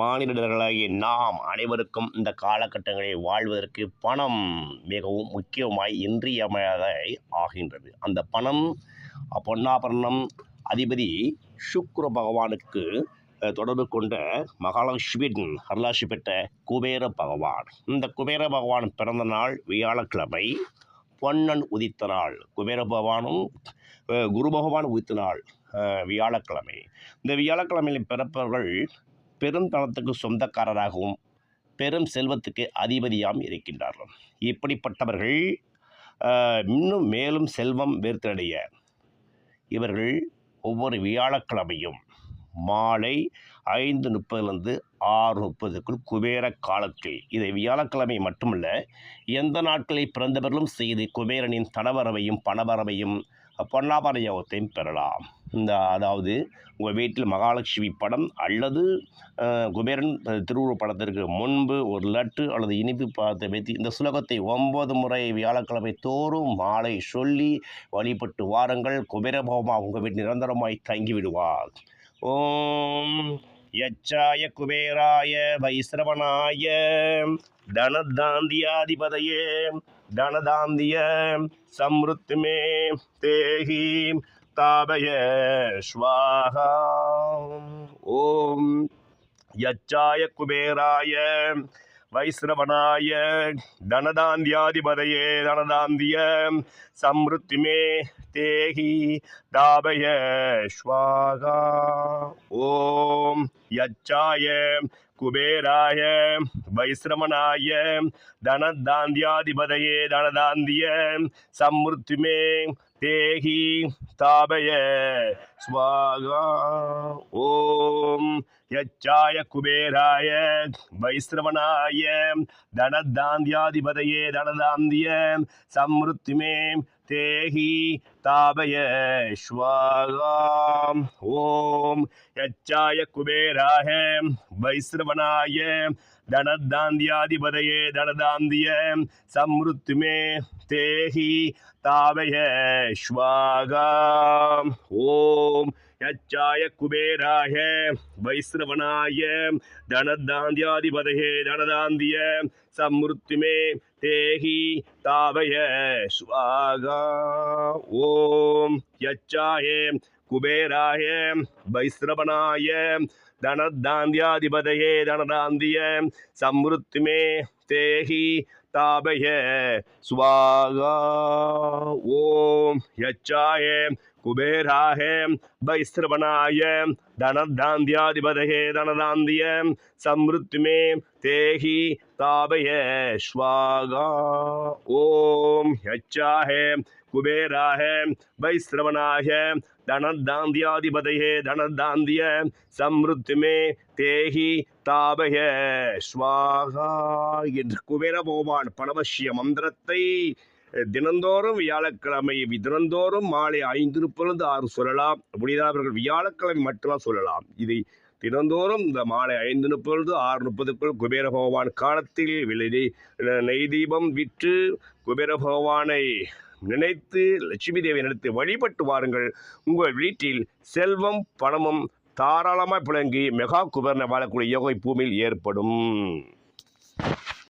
மானிடர்களாகிய நாம் அனைவருக்கும் இந்த காலகட்டங்களில் வாழ்வதற்கு பணம் மிகவும் முக்கியமாய் இன்றியமையாத ஆகின்றது. அந்த பணம் பொன்னாபரணம் அதிபதி சுக்ர பகவானுக்கு தொடர்பு கொண்ட மகாலட்சுமியின் அருளாட்சி பெற்ற குபேர பகவான். இந்த குபேர பகவான் பிறந்த நாள் வியாழக்கிழமை பொன்னன் உதித்த நாள் குபேர பகவானும் குரு பகவான் உதித்த நாள் வியாழக்கிழமை. இந்த வியாழக்கிழமையில் பிறப்பவர்கள் பெருந்தனத்துக்கு சொந்தக்காரராகவும் பெரும் செல்வத்துக்கு அதிபதியாகவும் இருக்கின்றார்கள். இப்படிப்பட்டவர்கள் இன்னும் மேலும் செல்வம் வேர்த்தடைய இவர்கள் ஒவ்வொரு வியாழக்கிழமையும் மாலை ஐந்து முப்பதுலேருந்து ஆறு முப்பதுக்குள் குபேர காலத்தில் இதை வியாழக்கிழமை மட்டுமல்ல எந்த நாட்களில் பிறந்தவர்களும் செய்து குபேரனின் தனவரவையும் பணவரவையும் பொன்னாபார யோகத்தையும் பெறலாம். இந்த அதாவது உங்கள் வீட்டில் மகாலட்சுமி படம் அல்லது குபேரன் திருவுருவ படத்திற்கு முன்பு ஒரு லட்டு அல்லது இனிப்பு பார்த்து வைத்து இந்த சுலகத்தை ஒன்பது முறை வியாழக்கிழமை தோறும் மாலை சொல்லி வழிபட்டு வாருங்கள். குபேரபோமா உங்கள் வீட்டில் நிரந்தரமாய் தங்கிவிடுவார். ஓம் யச்சாய குபேராய வைஸ்ரவனாய தனதாந்தியாதிபதையே தனதாந்திய சம்ருத்துமே தேகி தாபய ஸ்வாகா. ஓம். யச்சாய குபேராய வைஸ்ரவனாய தனதாந்தியாதிபதையே தனதாந்திய சம்ருத்திமே தேகி தாபய ஸ்வாகா. ஓம் யச்சாய குபேராய வைஸ்ரமணாய தனதாந்தியாதிபதையே தனதாந்திய சம்ருத்திமே தேகி தாபய ஸ்வாகா. ஓம் யச்சாய குபேராய வைஸ்ரவனாய தனதாந்தியாதிபதையே தனதாந்திய சம்ருத்திமே தேஹி தாபய ஸ்வாகாம் ஓம் யச்சாய குபேராய வைஸ்ரவனாய தனதாந்தியாதிபதையே தனதாந்திய சம்ருத்துமே தேஹி தாபய ஸ்வாகாம் ஓம் யச்சாய குபேராய வைஸ்ரவனாய தனதாந்தியாதிபதையே தனதாந்திய சம்ருத்திமே தேஹி தாபய ஸ்வாகா ஓம் யச்சாய குபேராய வைஸ்ரவனாய தனதாந்தியாதிபதையே தனதாந்திய சம்ருத்திமே தேஹி தாபய ஸ்வாகா ஓம் யச்சாய குபேராய வைஸ்ரவனாய தனதாந்தியாதிபதையே தனதாந்திய சம்ருத்திமே தேஹி தாபய ஸ்வாகா ஓம் யச்சாய குபேராக வைஸ்ரவனாக தனதாந்தியாதிபதையே தனதாந்திய சம்ருத்துமே தேஹி தாபய ஸ்வாகா என்று குபேர பகவான் பணவசிய மந்திரத்தை தினந்தோறும் வியாழக்கிழமை தினந்தோறும் மாலை ஐந்து முப்பது ஆறு சொல்லலாம். முடியாதவர்கள் வியாழக்கிழமை மட்டும்தான் சொல்லலாம். இதை தினந்தோறும் இந்த மாலை ஐந்து முப்பது ஆறு முப்பதுக்குள் குபேர பகவான் காலத்தில் விலை நெய் தீபம் விற்று குபேர பகவானை நினைத்து லட்சுமி தேவி நினைத்து வழிபட்டு வாருங்கள். உங்கள் வீட்டில் செல்வம் பணமும் தாராளமாக புழங்கி மெகா குபேரனை வாழக்கூடிய யோகை பூமியில் ஏற்படும்.